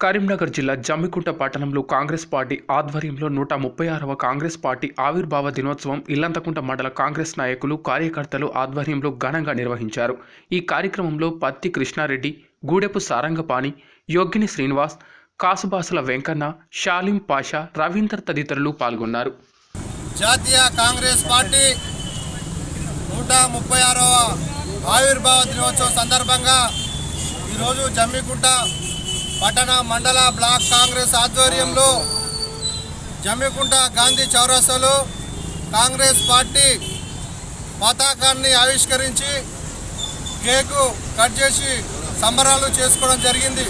కరీంనగర్ జిల్లా జమ్మికుంట పట్టణంలో కాంగ్రెస్ పార్టీ ఆధ్వర్యంలో నూట ముప్పై ఆరవ కాంగ్రెస్ పార్టీ ఆవిర్భావ దినోత్సవం ఇల్లంతకుంట మండల కాంగ్రెస్ నాయకులు కార్యకర్తలు ఆధ్వర్యంలో ఘనంగా నిర్వహించారు. ఈ కార్యక్రమంలో పత్తి కృష్ణారెడ్డి గూడెపు సారంగపాణి యోగిని శ్రీనివాస్ కాసుబాసుల వెంకన్న షాలిం పాషా రవీందర్ తదితరులు పాల్గొన్నారు. జాతీయ కాంగ్రెస్ పార్టీ నూట ముప్పై ఆరవ ఆవిర్భావ దినోత్సవం సందర్భంగా ఈరోజు జమ్మికుంట పట్టణ మండల బ్లాక్ కాంగ్రెస్ ఆధ్వర్యంలో జమ్మికుంట గాంధీ చౌరస్తాలో కాంగ్రెస్ పార్టీ పతాకాన్ని ఆవిష్కరించి కేకు కట్ చేసి సంబరాలు చేసుకోవడం జరిగింది.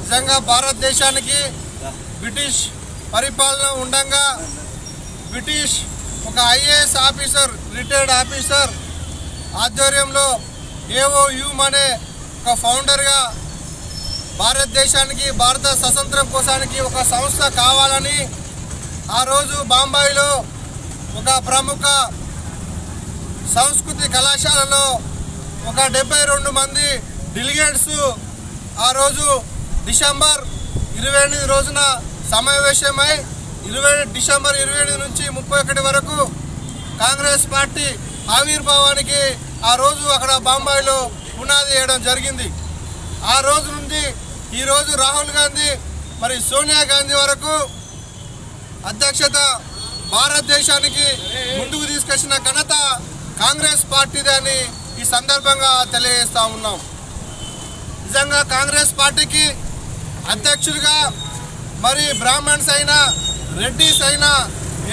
నిజంగా భారతదేశానికి బ్రిటిష్ పరిపాలన ఉండంగా బ్రిటిష్ ఒక ఐఏఎస్ ఆఫీసర్ రిటైర్డ్ ఆఫీసర్ ఆధ్వర్యంలో ఏఓ యూమ్ అనే ఒక ఫౌండర్గా భారతదేశానికి భారత స్వతంత్రం కోసానికి ఒక సంస్థ కావాలని ఆ రోజు బాంబాయిలో ఒక ప్రముఖ సంస్కృతి కళాశాలలో ఒక డెబ్బై రెండు మంది డెలిగేట్స్ ఆ రోజు డిసెంబర్ ఇరవై ఎనిమిది రోజున సమావేశమై ఇరవై డిసెంబర్ ఇరవై ఎనిమిది నుంచి ముప్పై ఒకటి వరకు కాంగ్రెస్ పార్టీ ఆవిర్భావానికి ఆ రోజు అక్కడ బాంబాయిలో పునాది వేయడం జరిగింది. ఆ రోజు నుండి ఈరోజు రాహుల్ గాంధీ మరి సోనియా గాంధీ వరకు అధ్యక్షత భారతదేశానికి ముందుకు తీసుకొచ్చిన ఘనత కాంగ్రెస్ పార్టీదే అని ఈ సందర్భంగా తెలియజేస్తా ఉన్నాం. నిజంగా కాంగ్రెస్ పార్టీకి అధ్యక్షుడిగా మరి బ్రాహ్మణ్స్ అయినా రెడ్డిస్ అయినా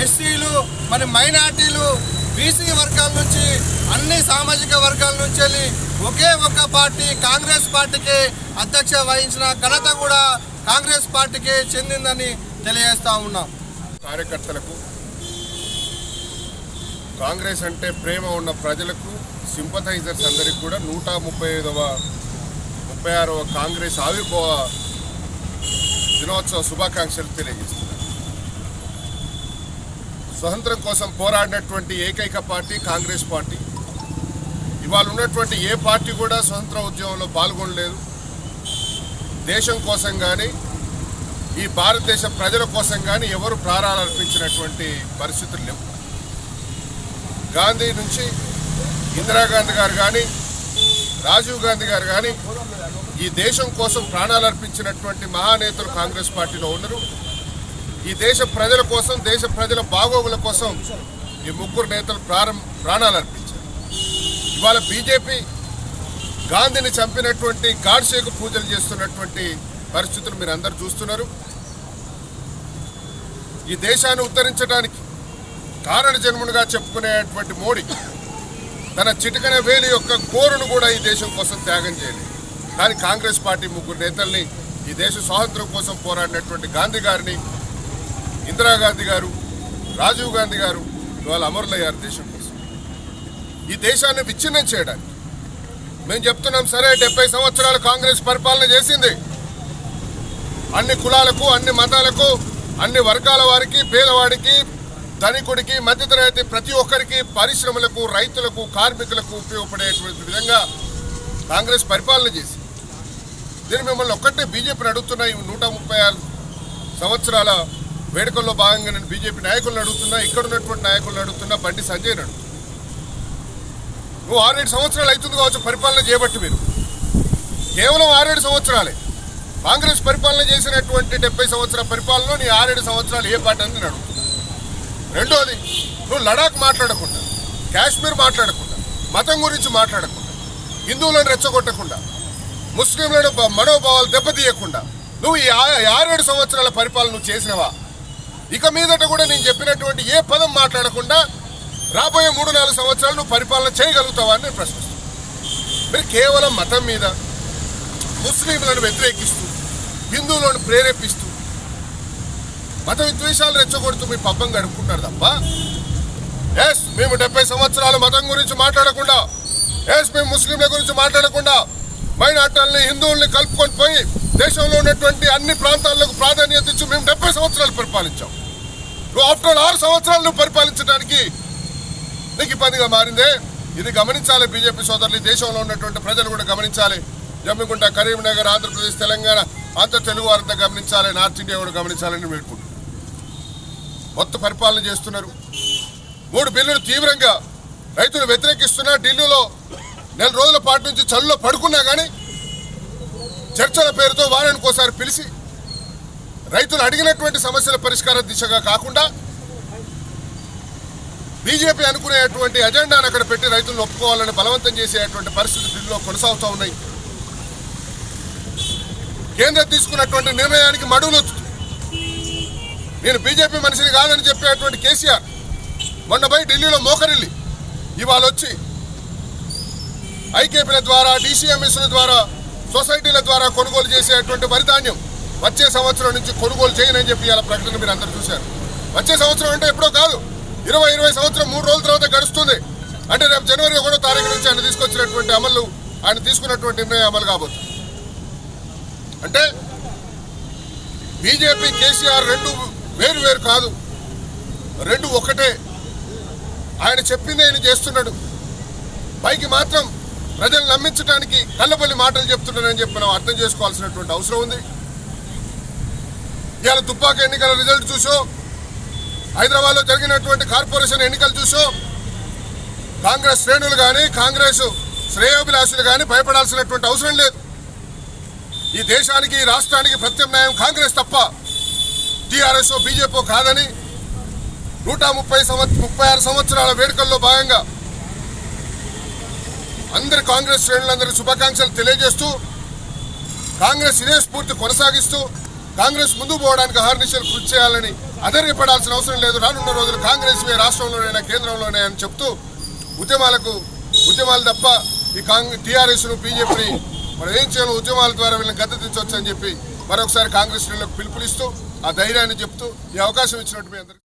ఎస్సీలు మరి మైనార్టీలు బీసీ వర్గాల నుంచి అన్ని సామాజిక వర్గాల నుంచి వెళ్ళి ఒకే ఒక్క పార్టీ కాంగ్రెస్ పార్టీకి అధ్యక్ష వహించిన ఘనత కూడా కాంగ్రెస్ పార్టీకి చెందిందని తెలియజేస్తా ఉన్నాం. కార్యకర్తలకు కాంగ్రెస్ అంటే ప్రేమ ఉన్న ప్రజలకు సింపథైజర్స్ అందరికి కూడా నూట ముప్పై ఐదవ ముప్పై ఆరవ కాంగ్రెస్ ఆవిర్భావ దినోత్సవ శుభాకాంక్షలు తెలియజేస్తున్నారు స్వతంత్రం కోసం పోరాడినటువంటి ఏకైక పార్టీ కాంగ్రెస్ పార్టీ. ఇవాళ ఉన్నటువంటి ఏ పార్టీ కూడా స్వతంత్ర ఉద్యమంలో పాల్గొనలేదు. దేశం కోసం కానీ ఈ భారతదేశ ప్రజల కోసం కానీ ఎవరు ప్రాణాలు అర్పించినటువంటి పరిస్థితులు లేవు. గాంధీ నుంచి ఇందిరాగాంధీ గారు కానీ రాజీవ్ గాంధీ గారు కానీ ఈ దేశం కోసం ప్రాణాలు అర్పించినటువంటి మహానేతలు కాంగ్రెస్ పార్టీలో ఉన్నారు ఈ దేశ ప్రజల కోసం దేశ ప్రజల బాగోగుల కోసం ఈ ముగ్గురు నేతలు ప్రారం ప్రాణాలు అర్పించారు ఇవాళ బీజేపీ గాంధీని చంపినటువంటి గాడ్సేకు పూజలు చేస్తున్నటువంటి పరిస్థితులు మీరు అందరు చూస్తున్నారు. ఈ దేశాన్ని ఉద్ధరించడానికి కారణ జన్మునిగా చెప్పుకునేటువంటి మోడీ తన చిటికన వేలి యొక్క కోరును కూడా ఈ దేశం కోసం త్యాగం చేయలేదు. కానీ కాంగ్రెస్ పార్టీ ముగ్గురు నేతల్ని ఈ దేశ స్వాతంత్రం కోసం పోరాడినటువంటి గాంధీ గారిని ఇందిరాగాంధీ గారు రాజీవ్ గాంధీ గారు ఇవాళ అమరులయ్యారు దేశం ఈ దేశాన్ని విచ్ఛిన్నం చేయడానికి. మేము చెప్తున్నాం సరే డెబ్బై సంవత్సరాలు కాంగ్రెస్ పరిపాలన చేసింది. అన్ని కులాలకు అన్ని మతాలకు అన్ని వర్గాల వారికి పేదవాడికి ధనికుడికి మధ్యతరగతి ప్రతి ఒక్కరికి పరిశ్రమలకు రైతులకు కార్మికులకు ఉపయోగపడేటువంటి విధంగా కాంగ్రెస్ పరిపాలన చేసి దీన్ని మిమ్మల్ని ఒక్కటే బీజేపీని అడుగుతున్నా ఈ నూట ముప్పై ఆరు సంవత్సరాల వేడుకల్లో భాగంగా నేను బీజేపీ నాయకులను అడుగుతున్నా ఇక్కడ ఉన్నటువంటి నాయకులను అడుగుతున్నా బండి సంజయ్ అడుగుతున్నా. నువ్వు ఆరేడు సంవత్సరాలు అవుతుంది కావచ్చు పరిపాలన చేయబట్టి మీరు. కేవలం ఆరేడు సంవత్సరాలే. కాంగ్రెస్ పరిపాలన చేసినటువంటి డెబ్బై సంవత్సరాల పరిపాలనలో నీ ఆరేడు సంవత్సరాలు ఏ పాట అని నేను రెండోది నువ్వు లడాక్ మాట్లాడకుండా కాశ్మీర్ మాట్లాడకుండా మతం గురించి మాట్లాడకుండా హిందువులను రెచ్చగొట్టకుండా ముస్లింలను మనోభావాలు దెబ్బతీయకుండా నువ్వు ఈ ఆరేడు సంవత్సరాల పరిపాలన నువ్వు చేసినవా? ఇక మీదట కూడా నేను చెప్పినటువంటి ఏ పదం మాట్లాడకుండా రాబోయే మూడు నాలుగు సంవత్సరాలు నువ్వు పరిపాలన చేయగలుగుతావా అని నేను మీరు కేవలం మతం మీద ముస్లింలను వ్యతిరేకిస్తూ హిందువులను ప్రేరేపిస్తూ మత విద్వేషాలు రెచ్చగొడుతూ మీ పబ్బం గడుపుకుంటారు తప్ప? ఎస్ మేము డెబ్బై సంవత్సరాలు మతం గురించి మాట్లాడకుండా ఎస్ మేము ముస్లింల గురించి మాట్లాడకుండా మైనార్టీలని హిందువుల్ని కలుపుకొని పోయి దేశంలో ఉన్నటువంటి అన్ని ప్రాంతాలకు ప్రాధాన్యత ఇచ్చి మేము డెబ్బై సంవత్సరాలు పరిపాలించాం. నువ్వు ఆఫ్టర్ ఆరు సంవత్సరాలు పరిపాలించడానికి నీకు ఇబ్బందిగా మారిందే. ఇది గమనించాలి బీజేపీ సోదరులు. దేశంలో ఉన్నటువంటి ప్రజలు కూడా గమనించాలి. జమ్మికుంట కరీంనగర్ ఆంధ్రప్రదేశ్ తెలంగాణ అంత తెలుగు వారంతా గమనించాలి. నార్త్ ఇండియా కూడా గమనించాలని వేడుకుంటున్నాను. మొత్తం పరిపాలన చేస్తున్నారు. మూడు బిల్లులు తీవ్రంగా రైతులు వ్యతిరేకిస్తున్నా ఢిల్లీలో నెల రోజుల పాటు నుంచి చల్లో పడుకున్నా కానీ చర్చల పేరుతో వారానికి ఒకసారి పిలిచి రైతులు అడిగినటువంటి సమస్యల పరిష్కార దిశగా కాకుండా బీజేపీ అనుకునేటువంటి అజెండాను అక్కడ పెట్టి రైతులను ఒప్పుకోవాలని బలవంతం చేసేటువంటి పరిస్థితి ఢిల్లీలో కొనసాగుతూ ఉన్నాయి. కేంద్రం తీసుకున్నటువంటి నిర్ణయానికి మడుగులు నేను బీజేపీ మనిషిని కాదని చెప్పేటువంటి కేసీఆర్ మొన్న పోయి ఢిల్లీలో మోకరిల్లి ఇవాళ వచ్చి ఐకేపీల ద్వారా డీసీఎంఎస్ల ద్వారా సొసైటీల ద్వారా కొనుగోలు చేసేటువంటి వరిధాన్యం వచ్చే సంవత్సరం నుంచి కొనుగోలు చేయనని చెప్పి ఇలా ప్రకటన మీరు అందరూ చూశారు. వచ్చే సంవత్సరం అంటే ఎప్పుడో కాదు. ఇరవై ఇరవై సంవత్సరం మూడు రోజుల తర్వాత గడుస్తుంది. అంటే రేపు జనవరి ఒకటో తారీఖు నుంచి ఆయన తీసుకొచ్చినటువంటి అమలు ఆయన తీసుకున్నటువంటి నిర్ణయం అమలు కాబోతుంది. అంటే బీజేపీ కేసీఆర్ రెండు వేరు వేరు కాదు. రెండు ఒకటే. ఆయన చెప్పింది ఆయన చేస్తున్నాడు. పైకి మాత్రం ప్రజలు నమ్మించడానికి కళ్ళపల్లి మాటలు చెప్తున్నాడని చెప్పి మనం అర్థం చేసుకోవాల్సినటువంటి అవసరం ఉంది. ఇవాళ తుపాక ఎన్నికల రిజల్ట్ చూసో. హైదరాబాద్లో జరిగినటువంటి కార్పొరేషన్ ఎన్నికలు చూసో కాంగ్రెస్ శ్రేణులు కానీ కాంగ్రెస్ శ్రేయోభిలాషులు కానీ భయపడాల్సినటువంటి అవసరం లేదు. ఈ దేశానికి ఈ రాష్ట్రానికి ప్రత్యామ్నాయం కాంగ్రెస్ తప్ప టీఆర్ఎస్ బీజేపీ కాదని నూట ముప్పై సంవత్సరం ముప్పై ఆరు సంవత్సరాల వేడుకల్లో భాగంగా అందరి కాంగ్రెస్ శ్రేణులందరి శుభాకాంక్షలు తెలియజేస్తూ కాంగ్రెస్ ఇదే స్ఫూర్తి కొనసాగిస్తూ కాంగ్రెస్ ముందుకు పోవడానికి అహర్నిశలు కృషి చేయాలని అధైర్యపడాల్సిన అవసరం లేదు. రానున్న రోజులు కాంగ్రెస్ రాష్ట్రంలోనైనా కేంద్రంలోనే అని చెప్తూ ఉద్యమాలకు ఉద్యమాలు తప్ప ఈ కాంగ్రెస్ టీఆర్ఎస్ను బీజేపీని మనం ఏం చేయాలి ఉద్యమాల ద్వారా వీళ్ళని గద్దెదించవచ్చు అని చెప్పి మరొకసారి కాంగ్రెస్ శ్రేణులకు పిలుపునిస్తూ ఆ ధైర్యాన్ని చెప్తూ ఈ అవకాశం ఇచ్చినట్టు మీ అందరికీ